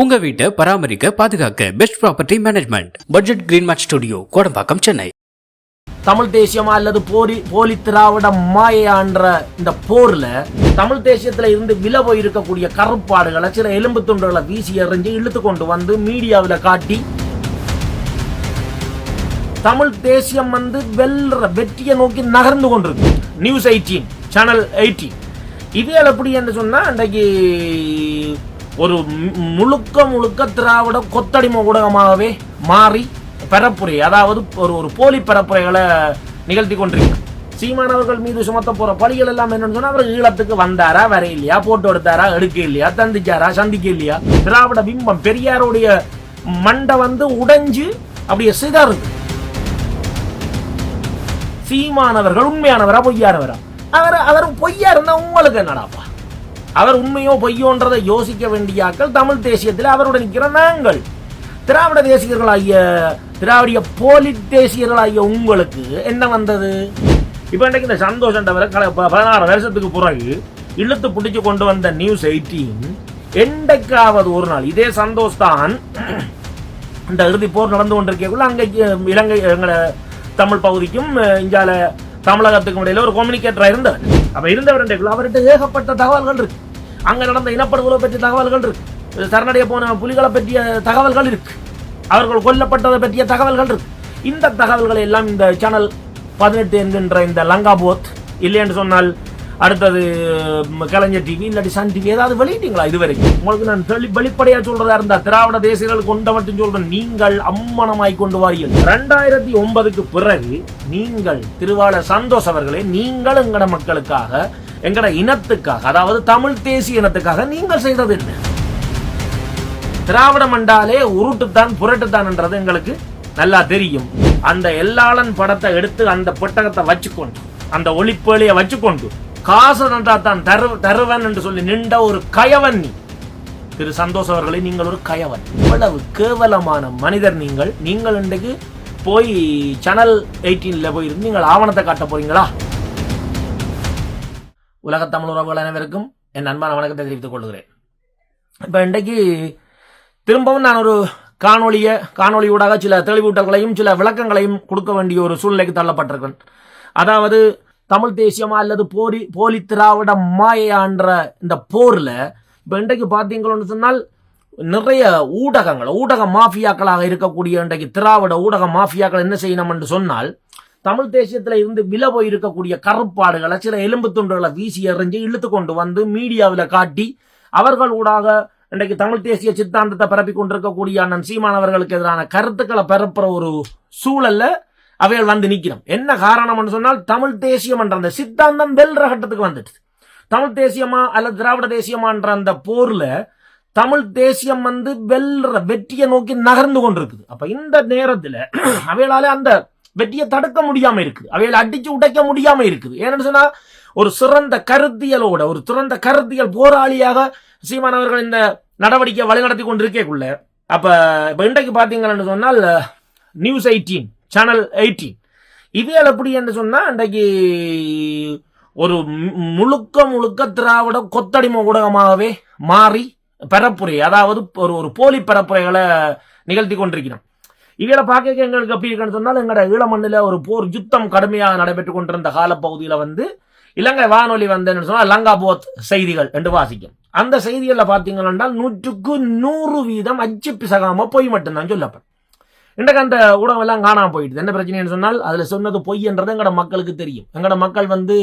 உங்க வீட்டை பராமரிக்க பாதுகாக்க best property management budget green mat studio Kodambakkam Chennai. Tamil தேசியமா அல்லது போரி போலி திராவிட மாயான்ற இந்த போர்ல தமிழ் தேசியத்துல இருந்து வில போய் இருக்கக்கூடிய கருப்பாடுகளை சில எலும்பு துண்டுகளை வீசி எறிஞ்சு இழுத்து கொண்டு வந்து மீடியாவில் காட்டி தமிழ் தேசியம் வந்து வெல்ற வெற்றியை நோக்கி நகர்ந்து கொண்டிருக்கு. நியூஸ் எயிட்டீன் சேனல் எயிட்டீன் இதே எப்படி என்று சொன்னா அன்றைக்கு ஒரு முழுக்க முழுக்க திராவிட கொத்தடிமை ஊடகமாகவே மாறி பரப்புரை அதாவது ஒரு ஒரு போலி பரப்புரைகளை நிகழ்த்தி கொண்டிருக்கிறார் சீமானவர்கள் மீது சுமத்த போற பழிகள் எல்லாம் என்னன்னு சொன்னா அவர் ஈழத்துக்கு வந்தாரா வர இல்லையா போட்டோ எடுத்தாரா எடுக்க இல்லையா தந்திச்சாரா சந்திக்க இல்லையா திராவிட பிம்பம் பெரியாருடைய மண்டை வந்து உடைஞ்சு அப்படியே சிதறுது. சீமானவர்கள் உண்மையானவரா பொய்யானவரா? அவர் அவர் பொய்யா இருந்தா உங்களுக்கு என்னடாப்பா? அவர் உண்மையோ பொய்யோன்றதை யோசிக்க வேண்டியாக்கள் தமிழ் தேசியத்தில் அவருடன் நிற்கிற நாங்கள். திராவிட தேசியர்களாகிய திராவிடிய போலி தேசியர்களாகிய உங்களுக்கு என்ன வந்தது? இப்போ இன்றைக்கு இந்த சந்தோஷன்றவரை கல பதினாறு வருஷத்துக்கு பிறகு இழுத்து பிடிச்சி கொண்டு வந்த நியூஸ் எயிட்டீன் என்றைக்காவது ஒரு நாள் இதே சந்தோஷ் தான் இந்த இறுதி போர் நடந்து கொண்டிருக்கக்குள்ள அங்கே இலங்கை எங்களை தமிழ் பகுதிக்கும் அஹ், இங்கால தமிழகத்துக்கும் இடையில ஒரு கம்யூனிகேட்டரா இருந்தவர் அப்ப இருந்தவர் அவர்கிட்ட ஏகப்பட்ட தகவல்கள் இருக்கு. அங்க நடந்த இனப்படுகொலை பற்றிய தகவல்கள் இருக்கு. சரணடைய போன புலிகளை பற்றிய தகவல்கள் இருக்கு. அவர்கள் கொல்லப்பட்டதை பற்றிய தகவல்கள் இருக்கு. இந்த தகவல்களை எல்லாம் இந்த சேனல் பதினெட்டு என்கின்ற இந்த லங்கா போத் இல்லைன்னு சொன்னால் அடுத்தது கலைஞர் டிவி இல்லாட்டி சன் டிவி ஏதாவது வெளியிட்டீங்களா இதுவரைக்கும்? உங்களுக்கு நான் தெளி வெளிப்படையா சொல்றதா இருந்தா திராவிட தேசியர்கள் கொண்ட மட்டும் சொல்றேன் நீங்கள் அம்மனமாய் கொண்டு வாரியல் ரெண்டாயிரத்தி ஒன்பதுக்கு பிறகு நீங்கள் திருவாளர் சந்தோஷ் அவர்களே நீங்கள் எங்கட மக்களுக்காக எங்கட இனத்துக்காக அதாவது தமிழ் தேசிய இனத்துக்காக நீங்கள் செய்தது என்ன? திராவிடம் என்றாலே உருட்டுத்தான் புரட்டுத்தான்ன்றது எங்களுக்கு நல்லா தெரியும். அந்த எல்லாளன் படத்தை எடுத்து அந்த புத்தகத்தை வச்சுக்கொண்டு அந்த ஒளிப்பேழைய வச்சுக்கொண்டு காசு தந்தா தான் தரு தருவன் என்று சொல்லி நின்ற ஒரு கயவன் நீ. திரு சந்தோஷ் அவர்களே நீங்கள் ஒரு கயவன். இவ்வளவு கேவலமான மனிதர் நீங்கள். நீங்கள் இன்றைக்கு போய் சேனல் போய் போயிருந்து நீங்கள் ஆவணத்தை காட்ட போறீங்களா? உலக தமிழ் உறவுகள் அனைவருக்கும் என் அன்பான வணக்கத்தை தெரிவித்துக் கொள்கிறேன். இப்போ இன்றைக்கு திரும்பவும் நான் ஒரு காணொளியை காணொளி ஊடாக சில தெளிவூட்டல்களையும் சில விளக்கங்களையும் கொடுக்க வேண்டிய ஒரு சூழ்நிலைக்கு தள்ளப்பட்டிருக்கேன். அதாவது தமிழ் தேசியமா அல்லது போரி போலி திராவிட மாயான்ற இந்த போரில் இப்போ இன்றைக்கு பார்த்தீங்களோன்னு சொன்னால் நிறைய ஊடகங்கள் ஊடக மாஃபியாக்களாக இருக்கக்கூடிய இன்றைக்கு திராவிட ஊடக மாஃபியாக்கள் என்ன செய்யணும் என்று சொன்னால் தமிழ் தேசியத்தில் இருந்து வில போய் இருக்கக்கூடிய கருப்பாடுகளை சில எலும்பு துண்டுகளை வீசி எறிஞ்சு இழுத்து கொண்டு வந்து மீடியாவில் காட்டி அவர்கள் ஊடாக இன்றைக்கு தமிழ் தேசிய சித்தாந்தத்தை பரப்பி கொண்டிருக்கக்கூடிய அண்ணன் சீமான் அவர்களுக்கு எதிரான கருத்துக்களை பரப்புற ஒரு சூழல்ல அவைகள் வந்து நிற்கிறோம். என்ன காரணம்னு சொன்னால் தமிழ் தேசியம் என்ற அந்த சித்தாந்தம் வெல்ற கட்டத்துக்கு வந்துட்டு தமிழ் தேசியமா அல்லது திராவிட தேசியமான்ற அந்த போர்ல தமிழ் தேசியம் வந்து வெல்ற வெற்றியை நோக்கி நகர்ந்து கொண்டிருக்குது. அப்ப இந்த நேரத்துல அவைகளால அந்த வெற்றியை தடுக்க முடியாம இருக்குது. அவைகளை அடிச்சு உடைக்க முடியாம இருக்குது. ஏன்னு சொன்னா ஒரு சிறந்த கருத்தியலோட ஒரு சிறந்த கருத்தியல் போராளியாக சீமான் அவர்கள் இந்த நடவடிக்கையை வழிநடத்தி கொண்டிருக்கக்குள்ள அப்ப இப்ப இன்றைக்கு பாத்தீங்கன்னு சொன்னால் நியூஸ் எயிட்டீன் சேனல் எயிட்டீன் இதுகள் எப்படி என்று சொன்னால் அன்றைக்கு ஒரு முழுக்க முழுக்க திராவிட கொத்தடிமை ஊடகமாகவே மாறி பரப்புரை அதாவது ஒரு ஒரு போலி பரப்புரைகளை நிகழ்த்தி கொண்டிருக்கிறோம். இதில் பார்க்க எங்களுக்கு எப்படி இருக்குன்னு சொன்னால் எங்களோட ஈழமண்ணில் ஒரு போர் யுத்தம் கடுமையாக நடைபெற்றுக் கொண்டிருந்த காலப்பகுதியில் வந்து இலங்கை வானொலி வந்தேன்னு சொன்னால் லங்கா போத் செய்திகள் என்று வாசிக்கும். அந்த செய்திகளில் பார்த்தீங்கன்னா நூற்றுக்கு நூறு வீதம் அச்சு பிசகாம போய் மட்டும்தான் சொல்லப்படும். இன்றைக்கு அந்த ஊடகம் எல்லாம் காணாமல் போயிடுது. என்ன பிரச்சனைன்னு சொன்னால் அதில் சொன்னது பொய்ன்றது எங்களோட மக்களுக்கு தெரியும். எங்களோட மக்கள் வந்து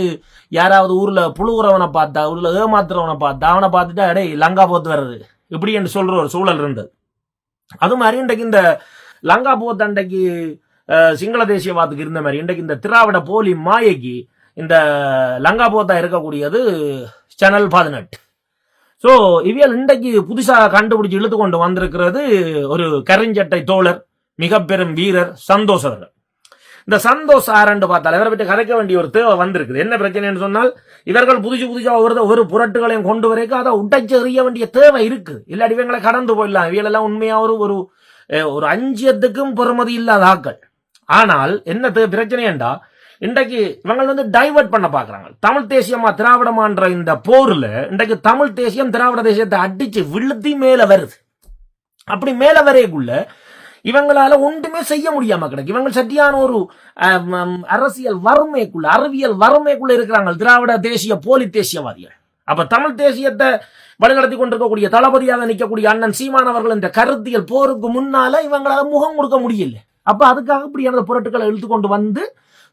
யாராவது ஊரில் புழுகுறவனை பார்த்தா ஊரில் ஏமாத்துறவனை பார்த்தா அவனை பார்த்துட்டு அடே லங்கா போத்து வர்றது. இப்படி என்று சொல்கிற ஒரு சூழல் இருந்தது. அது மாதிரி இன்றைக்கு இந்த லங்கா போத் அன்றைக்கு சிங்கள தேசியவாதத்துக்கு இருந்த மாதிரி இன்றைக்கு இந்த திராவிட போலி மாயைக்கு இந்த லங்கா போத்தா இருக்கக்கூடியது சேனல் பதினெட்டு. ஸோ இவியல் இன்றைக்கு புதுசாக கண்டுபிடிச்சி இழுத்து கொண்டு வந்திருக்கிறது ஒரு கரிஞ்சட்டை தோழர் மிக பெரும் வீரர் சந்தோஷ் அவர்கள். இந்த சந்தோஷ் ஆரண்டு பார்த்தால் இவரை பற்றி கதைக்க வேண்டிய ஒரு தேவை வந்திருக்குது. என்ன பிரச்சனைன்னு சொன்னால் இவர்கள் புதுசு புதுசாக ஒரு ஒரு புரட்டுகளையும் கொண்டு வரைக்கும் அதை உடைச்சு எறிய வேண்டிய தேவை இருக்கு. இல்லாட்டி இவங்களை கடந்து போயிடலாம். இவங்களெல்லாம் உண்மையா ஒரு ஒரு ஒரு அஞ்சியத்துக்கும் பொறுமதி இல்லாத ஆக்கள் ஆனால் என்ன தே- பிரச்சனைண்டா இன்றைக்கு இவங்க வந்து டைவர்ட் பண்ண பாக்குறாங்க தமிழ் தேசியமா திராவிடமான்ற இந்த போர்ல இன்றைக்கு தமிழ் தேசியம் திராவிட தேசியத்தை அடிச்சு விழுத்தி மேல வருது. அப்படி மேல வரையக்குள்ள இவங்களால ஒன்றுமே செய்ய முடியாம கிடக்கு. இவங்க சரியான ஒரு அரசியல் வறுமைக்குள்ள அறிவியல் வறுமைக்குள்ள இருக்கிறாங்க திராவிட தேசிய போலி தேசியவாதிகள். அப்ப தமிழ் தேசியத்தை வழிநடத்தி கொண்டிருக்கக்கூடிய தளபதியாக நிற்கக்கூடிய அண்ணன் சீமான் அவர்கள் இந்த கருத்தியல் போருக்கு முன்னால இவங்களால முகம் கொடுக்க முடியல. அப்ப அதுக்காக இப்படியான பொருட்களை இழுத்து கொண்டு வந்து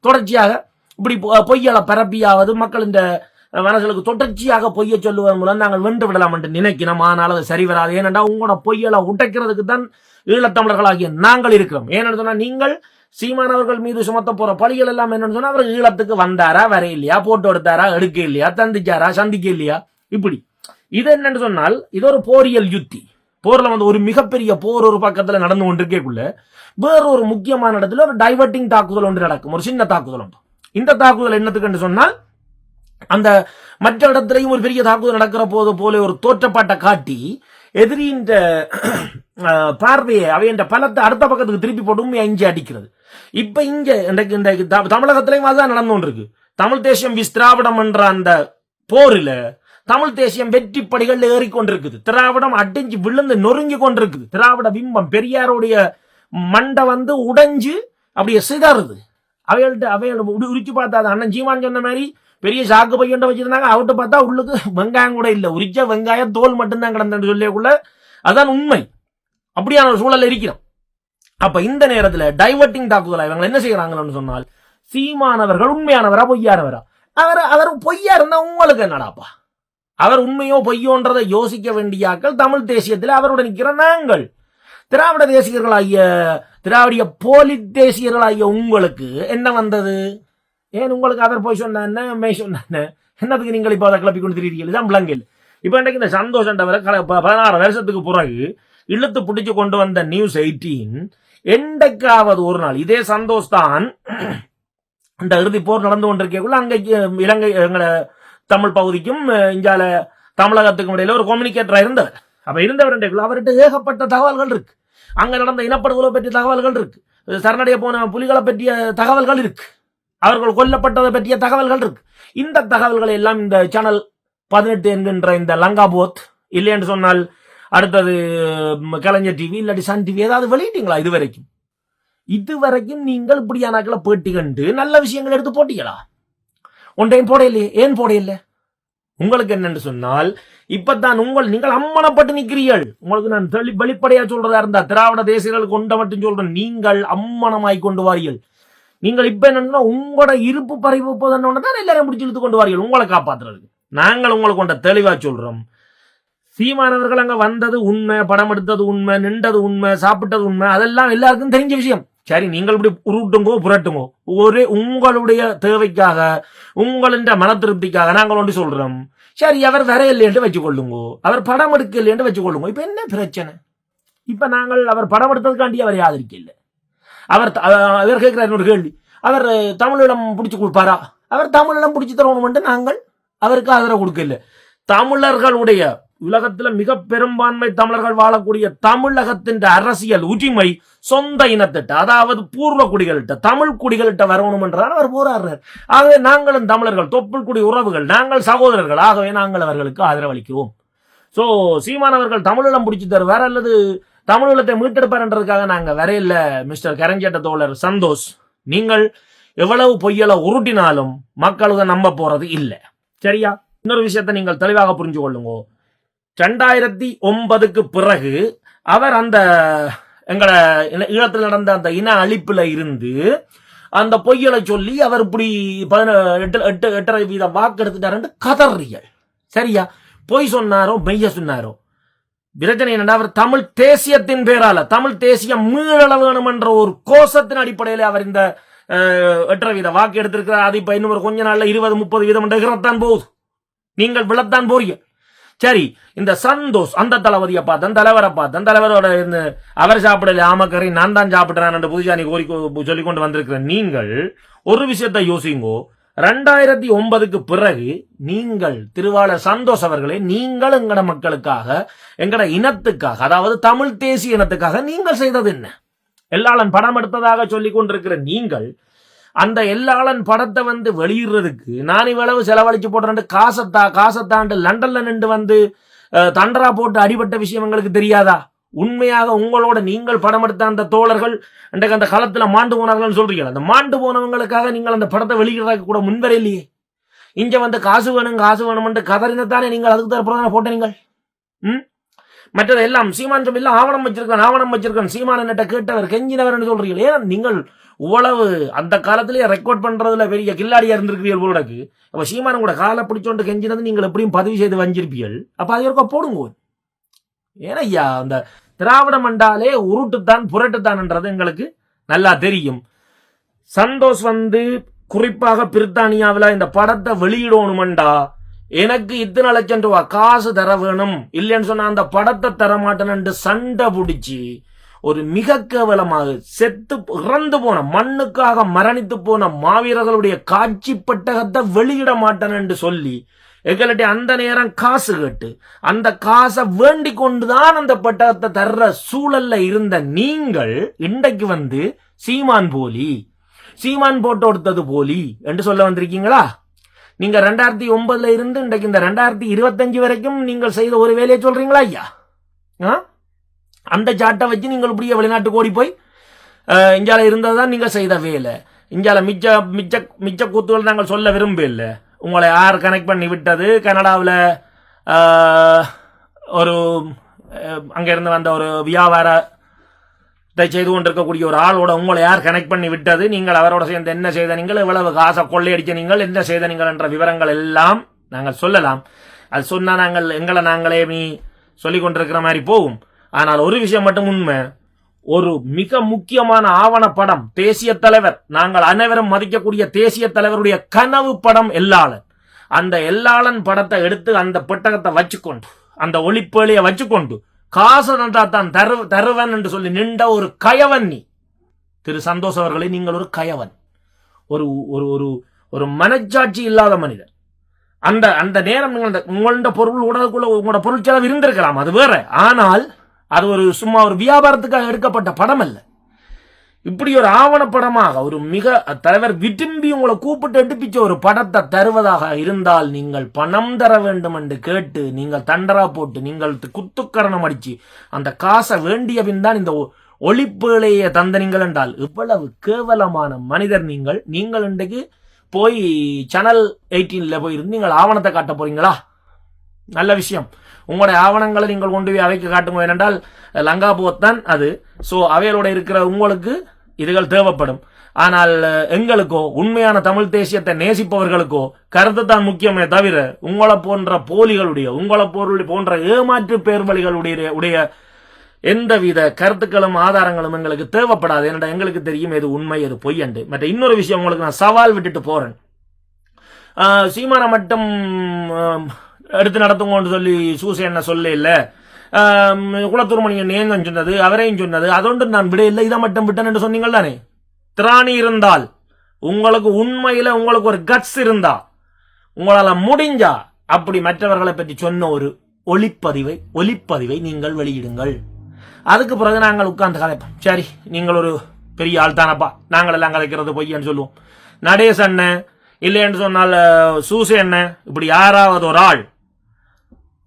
தொடர்ச்சியாக இப்படி பொ- பொய்யலை பரப்பியாவது மக்கள் இந்த மனசுகளுக்கு தொடர்ச்சியாக பொய்ய சொல்லுவதன் மூலம் நாங்கள் வென்று விடலாம் என்று நினைக்கிறோம். ஆனால் அது சரி வராது. ஏனென்றால் உங்களோட பொய்யலை உடைக்கிறதுக்கு தான் ஈழத்தமிழர்களாகிய நாங்கள் இருக்கிறோம். ஏன்னு சொன்னா நீங்கள் சீமானவர்கள் மீது சுமத்த போற பழிகள் எல்லாம் என்னன்னு சொன்னா அவர் ஈழத்துக்கு வந்தாரா வர இல்லையா போட்டோ எடுத்தாரா எடுக்க இல்லையா தந்திச்சாரா சந்திக்க இல்லையா இப்படி. இது என்னன்னு சொன்னால் இது ஒரு போரியல் யுத்தி. போர்ல வந்து ஒரு மிகப்பெரிய போர் ஒரு பக்கத்துல நடந்து கொண்டிருக்கேக்குள்ள வேற ஒரு முக்கியமான இடத்துல ஒரு டைவர்ட்டிங் தாக்குதல் ஒன்று நடக்கும். ஒரு சின்ன தாக்குதல் ஒன்று. இந்த தாக்குதல் என்னத்துக்கு சொன்னால் அந்த மற்ற இடத்துலையும் ஒரு பெரிய தாக்குதல் நடக்கிற போது போல ஒரு தோற்றப்பாட்டை காட்டி எதிரியின் பார்வையை அவையின் பலத்தை அடுத்த பக்கத்துக்கு திருப்பி போட்டு உண்மையை அடிக்கிறது. இப்ப இங்க இன்றைக்கு இந்த த- தமிழகத்திலையும் அதுதான் நடந்து இருக்கு தமிழ் தேசியம் விஸ் திராவிடம் என்ற அந்த போரில தமிழ் தேசியம் வெற்றி படிகள் ஏறிக்கொண்டிருக்குது திராவிடம் அடிஞ்சு விழுந்து நொறுங்கி கொண்டிருக்குது. திராவிட பிம்பம் பெரியாருடைய மண்டை வந்து உடைஞ்சு அப்படியே சிதறுது. அவைகள்ட்ட அவைகள் உரிச்சு பார்த்தா அது அண்ணன் ஜீவான் சொன்ன மாதிரி பெரிய சாக்கு பையன்ட்ட வச்சிருந்தாங்க. அவர்கிட்ட பார்த்தா உள்ளுக்கு வெங்காயம் கூட இல்லை. உரிச்ச வெங்காயம் தோல் மட்டும்தான் கிடந்தன்னு சொல்லியக்குள்ள அதான் உண்மை. அப்படியான ஒரு சூழல் இருக்கிறோம். அப்ப இந்த நேரத்துல டைவர்ட்டிங் தாக்குதலா இவங்க என்ன செய்யறாங்கன்னு சொன்னால் சீமானவர்கள் உண்மையானவரா பொய்யானவரா? அவர் அவர் பொய்யா இருந்தா உங்களுக்கு என்னடாப்பா? அவர் உண்மையோ பொய்யோன்றதை யோசிக்க வேண்டியாக்கள் தமிழ் தேசியத்தில் அவருடன் நிற்கிற நாங்கள். திராவிட தேசியர்களாகிய திராவிடிய போலி தேசியர்களாகிய உங்களுக்கு என்ன வந்தது? ஏன் உங்களுக்கு அதர் போய் சொன்ன என்ன மே சொன்ன என்ன? என்னத்துக்கு நீங்கள் இப்போ அதை கிளப்பி கொண்டு தான் விளங்கல் இப்போ இன்றைக்கு இந்த சந்தோஷம் தவிர ப- பதினாறு வருஷத்துக்கு பிறகு இழுத்து பிடிச்சு கொண்டு வந்த நியூஸ் எயிட்டீன் என்றைக்காவது ஒரு நாள் இதே சந்தோஷ் தான் இந்த இறுதி போர் நடந்து கொண்டிருக்கக்குள்ள அங்கே இலங்கை எங்களை தமிழ் பகுதிக்கும் அஹ், இங்கால தமிழகத்துக்கும் இடையில ஒரு கம்யூனிகேட்டராக இருந்தவர். அப்போ இருந்தவர் என்றைக்குள்ள அவர்கிட்ட ஏகப்பட்ட தகவல்கள் இருக்கு. அங்கே நடந்த இனப்படுகொலை பற்றிய தகவல்கள் இருக்கு. சரணடைய போன புலிகளை பற்றிய தகவல்கள் இருக்கு. அவர்கள் கொல்லப்பட்டதை பற்றிய தகவல்கள் இருக்கு. இந்த தகவல்களை எல்லாம் இந்த சேனல் பதினெட்டு என்கின்ற இந்த லங்கா போத் இல்லை என்று சொன்னால் அடுத்தது கலைஞர் டிவி இல்லாட்டி சன் டிவி ஏதாவது வெளியிட்டீங்களா இது வரைக்கும் இது வரைக்கும் நீங்கள் இப்படியானாக்களை பேட்டி கண்டு நல்ல விஷயங்கள் எடுத்து போட்டீங்களா? ஒன்றையும் போடையில்லையே ஏன் போடையில்லை உங்களுக்கு என்னன்னு சொன்னால் இப்பதான் உங்கள் நீங்கள் அம்மனப்பட்டு நிற்கிறீர்கள். உங்களுக்கு நான் வெளிப்படையா சொல்றதா இருந்தா திராவிட தேசியர்கள் கொண்ட மட்டும் சொல்றேன். நீங்கள் அம்மனமாய் கொண்டு வாரீர்கள். நீங்கள் இப்ப என்னன்னா உங்களோட இருப்பு பறிவு தான் எல்லாரையும் பிடிச்சி இழுத்து கொண்டு வாரீர்கள் உங்களை காப்பாத்துறதுக்கு. நாங்கள் உங்களை கொண்ட தெளிவா சொல்றோம். சீமானவர்கள் அங்க வந்தது உண்மை படம் எடுத்தது உண்மை நின்றது உண்மை சாப்பிட்டது உண்மை அதெல்லாம் எல்லாருக்கும் தெரிஞ்ச விஷயம். சரி நீங்கள் இப்படி உருட்டுங்கோ புரட்டுங்கோ ஒரே உங்களுடைய தேவைக்காக உங்களின் மன திருப்திக்காக நாங்கள் ஒன்று சொல்றோம். சரி அவர் வர இல்லையென்று வச்சுக்கொள்ளுங்கோ அவர் படம் எடுக்க இல்லையென்று வச்சுக்கொள்ளுங்க இப்ப என்ன பிரச்சனை? இப்ப நாங்கள் அவர் படம் எடுத்ததுக்காண்டி அவர் ஆதரிக்கல அவர் அவர் கேட்கிறார் ஒரு கேள்வி. அவர் தமிழிடம் பிடிச்சி கொடுப்பாரா? அவர் தமிழிடம் பிடிச்சி தரணும்ட்டு நாங்கள் அவருக்கு ஆதரவு கொடுக்கல தமிழர்களுடைய உலகத்தில் மிக பெரும்பான்மை தமிழர்கள் வாழக்கூடிய தமிழகத்தின் அரசியல் உரிமை சொந்த இனத்திட்ட அதாவது பூர்வ குடிகளிட்ட தமிழ் குடிகளிட்ட வரணும் என்றால் அவர் போராடுறார். ஆகவே நாங்களும் தமிழர்கள் தொப்புள் குடி உறவுகள் நாங்கள் சகோதரர்கள். ஆகவே நாங்கள் அவர்களுக்கு ஆதரவளிக்கிறோம் ஸோ சீமானவர்கள் தமிழிடம் பிடிச்சி தருவார் அல்லது தமிழீழத்தை மீட்டெடுப்பார்ன்றதுக்காக நாங்கள் வரையில மிஸ்டர் கரஞ்சட்ட தோழர் சந்தோஷ். நீங்கள் எவ்வளவு பொய்யலை உருட்டினாலும் மக்களுக்கு நம்ப போறது இல்லை. சரியா? இன்னொரு விஷயத்தை நீங்கள் தெளிவாக புரிஞ்சு கொள்ளுங்க. ரெண்டாயிரத்தி ஒன்பதுக்கு பிறகு அவர் அந்த எங்களை இன- ஈழத்தில் நடந்த அந்த இன அழிப்புல இருந்து அந்த பொய்யலை சொல்லி அவர் இப்படி பதினெட்டு எட்டு எட்டு எட்டரை வீதம் வாக்கு எடுத்துட்டாருன்னு கதறியல். சரியா? பொய் சொன்னாரோ மெய்ய சொன்னாரோ? பிரச்சனை என்னன்னா அவர் தமிழ் தேசியத்தின் பேரால தமிழ் தேசியம் மீள வேணும் என்ற ஒரு கோஷத்தின் அடிப்படையில் அவர் இந்த எட்டரை வீத வாக்கு எடுத்திருக்கிறார். அது இப்ப இன்னும் ஒரு கொஞ்ச நாள்ல இருபது முப்பது வீதம் எகிறத்தான் போகுது. நீங்கள் விழத்தான் போறீங்க. சரி இந்த சந்தோஷ் அந்த தளபதியை பார்த்தேன் தலைவரை பார்த்தேன் தலைவரோட இந்த அவர் சாப்பிடல ஆமக்கறி நான் தான் சாப்பிடுறேன் என்று புதுசாணி கோரி சொல்லிக் கொண்டு வந்திருக்கிற நீங்கள் ஒரு விஷயத்தை யோசிங்கோ ரெண்டாயிரத்தி ஒன்பதுக்கு பிறகு நீங்கள் திருவாளர் சந்தோஷ் அவர்களே நீங்கள் எங்கட மக்களுக்காக எங்கட இனத்துக்காக அதாவது தமிழ் தேசிய இனத்துக்காக நீங்கள் செய்தது என்ன? எல்லாளன் படம் எடுத்ததாக சொல்லிக் கொண்டிருக்கிற நீங்கள் அந்த எல்லாளன் படத்தை வந்து வெளியிடுறதுக்கு நான் இவ்வளவு செலவழிச்சு போடுறேன் காசத்தா காசத்தாண்டு லண்டன்ல நின்று வந்து தண்டரா போட்டு அடிபட்ட விஷயம் எங்களுக்கு தெரியாதா? உண்மையாக உங்களோட நீங்கள் படம் எடுத்த அந்த தோழர்கள் இன்றைக்கு அந்த காலத்தில் மாண்டு போனார்கள்னு சொல்றீங்க அந்த மாண்டு போனவங்களுக்காக நீங்கள் அந்த படத்தை வெளியிடறதுக்கு கூட முன்வர இல்லையே. இங்க வந்து காசு வேணும் காசு வேணும்னு கதறினத்தானே நீங்கள் அதுக்கு தரப்புறதானே போட்ட நீங்கள்? ம்? மற்றது எல்லாம் சீமான் சொல்லி எல்லாம் ஆவணம் வச்சிருக்கேன் ஆவணம் வச்சிருக்கேன். சீமான் என்னட்ட கேட்டவர் கெஞ்சினவர் சொல்றீங்களே ஏன் நீங்கள் இவ்வளவு அந்த காலத்திலேயே ரெக்கார்ட் பண்றதுல பெரிய கில்லாடியா இருந்திருக்கிறீர்கள் உங்களுக்கு அப்ப சீமான் கூட காலை பிடிச்சோண்டு கெஞ்சினது நீங்கள் எப்படியும் பதிவு செய்து வஞ்சிருப்பீர்கள். அப்ப அது இருக்கா போடுங்க. ஏன்னா ஐயா அந்த திராவிடம் என்றாலே உருட்டுத்தான் புரட்டுத்தான்ன்றது எங்களுக்கு நல்லா தெரியும். சந்தோஷ் வந்து குறிப்பாக பிரித்தானியாவில் இந்த படத்தை வெளியிடணுமெண்டா? எனக்கு இத்தனை லட்சம் ரூபா காசு தர வேணும். இல்லைன்னு சொன்னா அந்த படத்தை தர மாட்டேன்னு சண்டை பிடிச்சி ஒரு மிக கேவலமாக செத்து இறந்து போன மண்ணுக்காக மரணித்து போன மாவீரர்களுடைய காட்சி பட்டகத்தை வெளியிட மாட்டேன் என்று சொல்லி எங்கள்கிட்ட அந்த நேரம் காசு கேட்டு அந்த காசை வேண்டி கொண்டுதான் அந்த பட்டத்தை தர்ற சூழல்ல இருந்த நீங்கள் இன்றைக்கு வந்து சீமான் போலி சீமான் போட்டு கொடுத்தது போலி என்று சொல்ல வந்திருக்கீங்களா? நீங்க ரெண்டாயிரத்தி ஒன்பதுல இருந்து இன்றைக்கு இந்த ரெண்டாயிரத்தி இருபத்தஞ்சு வரைக்கும் நீங்கள் செய்த ஒரு வேலையை சொல்றீங்களா ஐயா? ஆ? அந்த சாட்டை வச்சு நீங்கள் இப்படியே வெளிநாட்டுக்கு ஓடி போய் இந்தியாவில் இருந்ததுதான் நீங்க செய்த வேலை. இந்தியாவில் மிச்ச மிச்ச மிச்ச கூத்துகள் நாங்கள் சொல்ல விரும்பல உங்களை யார் கனெக்ட் பண்ணி விட்டது? கனடாவில் ஒரு அங்கேருந்து வந்த ஒரு வியாபாரத்தை செய்து கொண்டிருக்கக்கூடிய ஒரு ஆளோட உங்களை யார் கனெக்ட் பண்ணி விட்டது? நீங்கள் அவரோட சேர்ந்து என்ன செய்த நீங்கள்? எவ்வளவு காசை கொள்ளையடிச்ச நீங்கள் என்ன செய்த நீங்கள் என்ற விவரங்கள் எல்லாம் நாங்கள் சொல்லலாம். அது சொன்னால் நாங்கள் எங்களை நாங்களே நீ சொல்லிக் கொண்டிருக்கிற மாதிரி போகும். ஆனால் ஒரு விஷயம் மட்டும் உண்மை. ஒரு மிக முக்கியமான ஆவண படம் தேசிய தலைவர். நாங்கள் அனைவரும் மதிக்கக்கூடிய தேசிய தலைவருடைய கனவு படம் எல்லாளன் அந்த எல்லாளன் படத்தை எடுத்து அந்த பெட்டகத்தை வச்சுக்கொண்டு அந்த ஒளிப்பேளியை வச்சுக்கொண்டு காசு நன்றா தான் தரு தருவன் என்று சொல்லி நின்ற ஒரு கயவன் நீ. திரு சந்தோஷ் அவர்களே நீங்கள் ஒரு கயவன். ஒரு ஒரு ஒரு ஒரு மனச்சாட்சி இல்லாத மனிதன். அந்த அந்த நேரம் நீங்கள் உங்களோட பொருள் உடலுக்குள்ள உங்களோட பொருள் செலவு இருந்திருக்கலாம் அது வேற. ஆனால் அது ஒரு சும்மா ஒரு வியாபாரத்துக்காக எடுக்கப்பட்ட படம் அல்ல இப்படி ஒரு ஆவணப்படமாக ஒரு மிக தலைவர் விரும்பி உங்களை கூப்பிட்டு எடுப்பிச்ச ஒரு படத்தை தருவதாக இருந்தால் நீங்கள் பணம் தர வேண்டும் என்று கேட்டு நீங்கள் தண்டரா போட்டு நீங்கள் குத்துக்கரணம் அடிச்சு அந்த காசை வேண்டியவின் தான் இந்த ஒ- தந்த நீங்கள் என்றால் இவ்வளவு கேவலமான மனிதர் நீங்கள். நீங்கள் இன்றைக்கு போய் சேனல் எயிட்டீன்ல போய் இருந்து நீங்கள் ஆவணத்தை காட்ட போறீங்களா? நல்ல விஷயம். உங்களுடைய ஆவணங்களை நீங்கள் கொண்டு போய் அவைக்கு காட்டுங்க. ஏனென்றால் லங்கா போத்தான் அது. ஸோ அவைகளோட இருக்கிற உங்களுக்கு இதுகள் தேவைப்படும். ஆனால் எங்களுக்கோ உண்மையான தமிழ் தேசியத்தை நேசிப்பவர்களுக்கோ கருத்து தான் முக்கியமே தவிர உங்களை போன்ற போலிகளுடைய உங்களை பொருள் போன்ற ஏமாற்று பேர்வழிகளுடைய உடைய எந்தவித கருத்துக்களும் ஆதாரங்களும் எங்களுக்கு தேவைப்படாது. என்னடா எங்களுக்கு தெரியும் எது உண்மை எது பொய் என்று மற்ற இன்னொரு விஷயம் உங்களுக்கு நான் சவால் விட்டுட்டு போறேன். சீமான மட்டும் எடுத்து நடத்துங்கன்னு சொல்லி சூசை என்ன சொல்ல இல்லை குளத்தூர்மணியன் ஏங்கன்னு சொன்னது அவரையும் சொன்னது அதோண்டு நான் விட இல்லை இதை மட்டும் விட்டேன் என்று சொன்னீங்கள் தானே திராணி இருந்தால் உங்களுக்கு உண்மையில் உங்களுக்கு ஒரு கட்ஸ் இருந்தா உங்களால் முடிஞ்சா அப்படி மற்றவர்களை பற்றி சொன்ன ஒரு ஒளிப்பதிவை ஒலிப்பதிவை நீங்கள் வெளியிடுங்கள். அதுக்கு பிறகு நாங்கள் உட்கார்ந்து கதைப்போம். சரி நீங்கள் ஒரு பெரிய ஆள் தானப்பா நாங்கள் எல்லாம் கதைக்கிறது பொய்யன்னு சொல்லுவோம். நடேசண்ண இல்லைன்னு சொன்னால் அஹ், சூசை அண்ணன் இப்படி யாராவது ஒரு ஆள்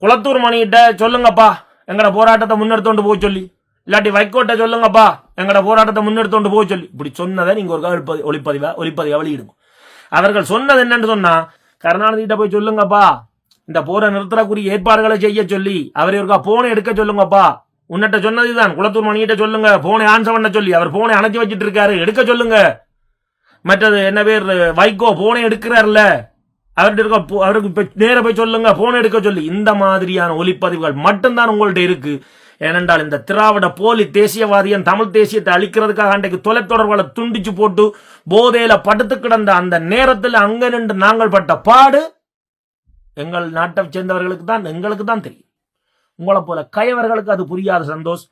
குளத்தூர் மணிகிட்ட சொல்லுங்கப்பா எங்கட போராட்டத்தை முன்னெடுத்தோண்டு போக சொல்லி. இல்லாட்டி வைக்கோட்டை சொல்லுங்கப்பா எங்கட போராட்டத்தை முன்னெடுத்தோண்டு போக சொல்லி. இப்படி சொன்னதை நீங்க ஒரு கழிப்பதி ஒளிப்பதிவா ஒளிப்பதிவா வெளியிடுங்க. அவர்கள் சொன்னது என்னன்னு சொன்னா கருணாநிதிட்ட போய் சொல்லுங்கப்பா இந்த போரை நிறுத்தக்கூடிய ஏற்பாடுகளை செய்ய சொல்லி அவரை ஒருக்கா போனை எடுக்க சொல்லுங்கப்பா. உன்னிட்ட சொன்னதுதான் குளத்தூர் மணிகிட்ட சொல்லுங்க போனை ஆன்சர் பண்ண சொல்லி அவர் போனை அணைச்சி வச்சிட்டு இருக்காரு எடுக்க சொல்லுங்க. மற்றது என்ன பேர் வைகோ போனை எடுக்கிறார்ல அவர்கிட்ட இருக்க அவருக்கு இப்ப நேர போய் சொல்லுங்க போன் எடுக்க சொல்லி. இந்த மாதிரியான ஒளிப்பதிவுகள் மட்டும்தான் உங்கள்ட்ட இருக்கு. ஏனென்றால் இந்த திராவிட போலி தேசியவாதியன் தமிழ் தேசியத்தை அழிக்கிறதுக்காக அன்றைக்கு தொலைத்தொடர்களை துண்டிச்சு போட்டு போதையில படுத்து கிடந்த அந்த நேரத்தில் அங்க நின்று நாங்கள் பட்ட பாடு எங்கள் நாட்டை சேர்ந்தவர்களுக்கு தான் எங்களுக்கு தான் தெரியும். உங்களை போல கயவர்களுக்கு அது புரியாத சந்தோஷ்.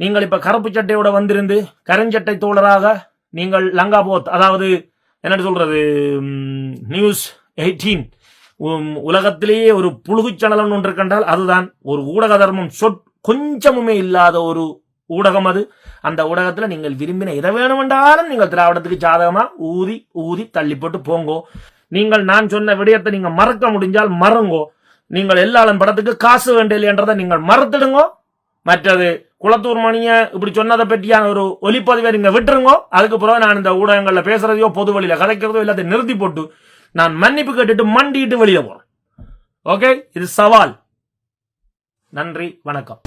நீங்கள் இப்ப கருப்பு சட்டையோட வந்திருந்து கருஞ்சட்டை தோழராக நீங்கள் லங்கா போத் அதாவது என்ன சொல்றது நியூஸ் எயிட்டீன். உலகத்திலேயே ஒரு புழுகு சனலம் ஒன்று கண்டால் அதுதான் ஒரு ஊடக தர்மம். சொற் கொஞ்சமுமே இல்லாத ஒரு ஊடகம் அது. அந்த ஊடகத்தில் நீங்கள் விரும்பின எதை வேணுமென்றாலும் நீங்கள் திராவிடத்துக்கு சாதகமா ஊதி ஊதி தள்ளி போட்டு போங்கோ. நீங்கள் நான் சொன்ன விடயத்தை நீங்கள் மறக்க முடிஞ்சால் மறங்கோ. நீங்கள் எல்லாளும் படத்துக்கு காசு வேண்டியன்றதை நீங்கள் மறந்துடுங்கோ மற்றது குளத்தூர் மணிய இப்படி சொன்னதை பற்றியான ஒரு ஒலிப்பதிவை நீங்கள் விட்டுருங்கோ. அதுக்கு பிறகு நான் இந்த ஊடகங்களில் பேசுறதையோ பொது வழியில் கதைக்கிறதோ எல்லாத்தையும் நிறுத்தி போட்டு நான் மன்னிப்பு கேட்டுட்டு மண்டிட்டு வெளியே போறேன். ஓகே இது சவால். நன்றி வணக்கம்.